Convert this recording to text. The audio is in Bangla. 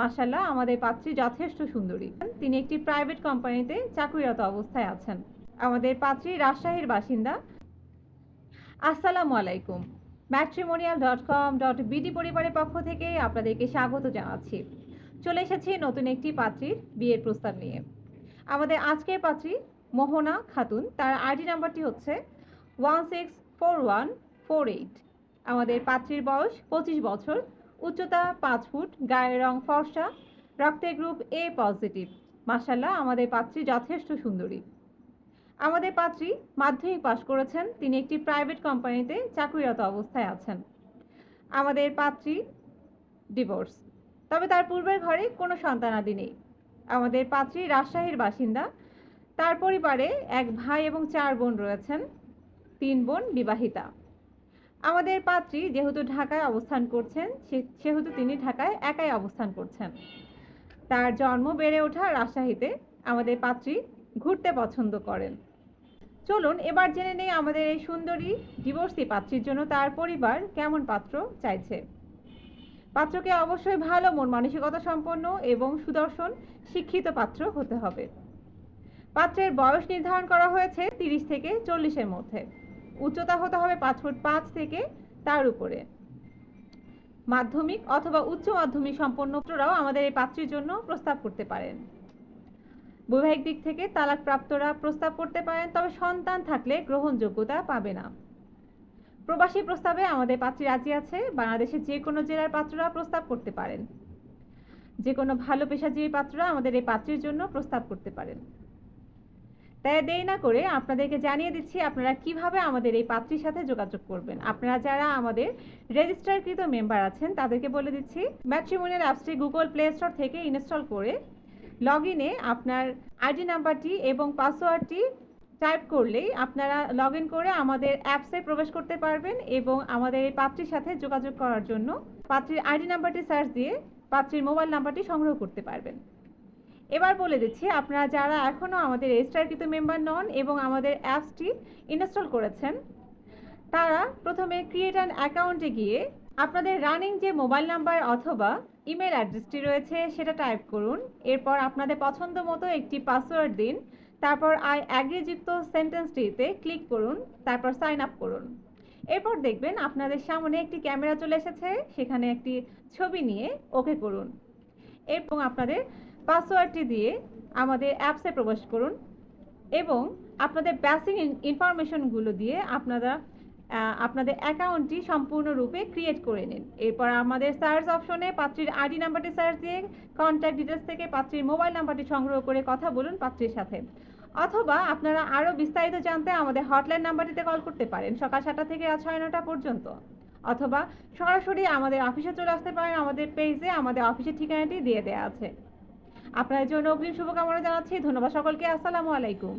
মাসাল্লাহ আমাদের পাত্রী যথেষ্ট সুন্দরী। তিনি একটি প্রাইভেট কোম্পানিতে চাকরিরত অবস্থায় আছেন। আমাদের পাত্রী রাজশাহীর বাসিন্দা। আসসালামু আলাইকুম। Matrimonial dot com dot BD পরিবারের পক্ষ থেকে আপনাদেরকে স্বাগত জানাচ্ছি। চলে এসেছি নতুন একটি পাত্রীর বিয়ের প্রস্তাব নিয়ে। আমাদের আজকের পাত্রী মোহনা খাতুন। তার আইডি নাম্বারটি হচ্ছে one six four one four eight আমাদের পাত্রীর বয়স পঁচিশ বছর। উচ্চতা পাঁচ ফুট, গায়ের রং ফর্সা রক্তের গ্রুপ এ পজিটিভ মাসাল্লাহ আমাদের পাত্রী যথেষ্ট সুন্দরী। আমাদের পাত্রী মাধ্যমিক পাশ করেছেন, তিনি একটি প্রাইভেট কোম্পানিতে চাকরিরত অবস্থায় আছেন। আমাদের পাত্রী ডিভোর্স তবে তার পূর্বের ঘরে কোনো সন্তানাদি নেই। আমাদের পাত্রী রাজশাহীর বাসিন্দা। তার পরিবারে এক ভাই এবং চার বোন রয়েছেন। তিন বোন বিবাহিতা। আমাদের পাত্রী যেহেতু ঢাকায় অবস্থান করছেন সেহেতু তিনি ঢাকায় একাই অবস্থান করছেন। তার জন্ম বেড়ে ওঠা রাজশাহীতে আমাদের পাত্রী ঘুরতে পছন্দ করেন। চলুন এবার জেনে নেই আমাদের এই সুন্দরী ডিভোর্সি পাত্রীর জন্য তার পরিবার কেমন পাত্র চাইছে। পাত্রকে অবশ্যই ভালো, মন মানসিকতা সম্পন্ন এবং সুদর্শন শিক্ষিত পাত্র হতে হবে। পাত্রের বয়স নির্ধারণ করা হয়েছে তিরিশ থেকে চল্লিশের মধ্যে। উচ্চতা হতে হবে পাঁচ ফুট পাঁচ থেকে তার উপরে। মাধ্যমিক অথবা উচ্চ মাধ্যমিক সম্পন্নরাও আমাদের এই পাত্রীর জন্য প্রস্তাব করতে পারেন। বৈবাহিক দিক থেকে তালাকপ্রাপ্তরা প্রস্তাব করতে পারেন, তবে সন্তান থাকলে গ্রহণযোগ্যতা পাবে না। প্রবাসী প্রস্তাবে আমাদের পাত্রী রাজি আছে, বাংলাদেশের যে কোনো জেলার পাত্ররা প্রস্তাব করতে পারেন। যে কোনো ভালো পেশাজীবী পাত্ররা আমাদের এই পাত্রীর জন্য প্রস্তাব করতে পারেন। তাই দেরি না করে আপনাদেরকে জানিয়ে দিচ্ছি আপনারা কীভাবে আমাদের এই পাত্রীর সাথে যোগাযোগ করবেন। আপনারা যারা আমাদের রেজিস্টারকৃত মেম্বার আছেন, তাদেরকে বলে দিচ্ছি, ম্যাট্রিমোনিয়াল অ্যাপসটি গুগল প্লে স্টোর থেকে ইনস্টল করে লগ ইনে আপনার আইডি নাম্বারটি এবং পাসওয়ার্ডটি টাইপ করলেই আপনারা লগ করে আমাদের অ্যাপসে প্রবেশ করতে পারবেন এবং আমাদের এই পাত্রীর সাথে যোগাযোগ করার জন্য পাত্রীর আইডি নাম্বারটি সার্চ দিয়ে পাত্রীর মোবাইল নাম্বারটি সংগ্রহ করতে পারবেন। এবার বলে দিচ্ছি, আপনারা যারা এখনও আমাদের রেজিস্টারকৃত মেম্বার নন এবং আমাদের অ্যাপসটি ইনস্টল করেছেন, তারা প্রথমে ক্রিয়েট অ্যান অ্যাকাউন্টে গিয়ে আপনাদের রানিং যে মোবাইল নাম্বার অথবা ইমেল অ্যাড্রেসটি রয়েছে, সেটা টাইপ করুন। এরপর আপনাদের পছন্দ মতো একটি পাসওয়ার্ড দিন। তারপর আই অ্যাগ্রিযুক্ত সেন্টেন্সটিতে ক্লিক করুন, তারপর সাইন আপ করুন। এরপর দেখবেন আপনাদের সামনে একটি ক্যামেরা চলে এসেছে, সেখানে একটি ছবি নিয়ে ওকে করুন। এবং আপনাদের পাসওয়ার্ডটি দিয়ে আমাদের অ্যাপসে প্রবেশ করুন এবং আপনাদের বেসিক ইনফরমেশনগুলো দিয়ে আপনারা আপনাদের অ্যাকাউন্টটি সম্পূর্ণরূপে ক্রিয়েট করে নিন। এরপর আমাদের সার্চ অপশনে পাত্রীর আইডি নাম্বারটি সার্চ দিয়ে কন্ট্যাক্ট ডিটেলস থেকে পাত্রীর মোবাইল নাম্বারটি সংগ্রহ করে কথা বলুন পাত্রীর সাথে। অথবা আপনারা আরও বিস্তারিত জানতে আমাদের হটলাইন নাম্বারটিতে কল করতে পারেন সকাল সাতটা থেকে রাত ছয় নটা পর্যন্ত। অথবা সরাসরি আমাদের অফিসে চলে আসতে পারেন আমাদের পেজে আমাদের অফিসের ঠিকানাটি দিয়ে দেওয়া আছে। আপনাদের জন্য অগ্রিম শুভকামনা জানাচ্ছি। ধন্যবাদ সকলকে। আসসালামু আলাইকুম।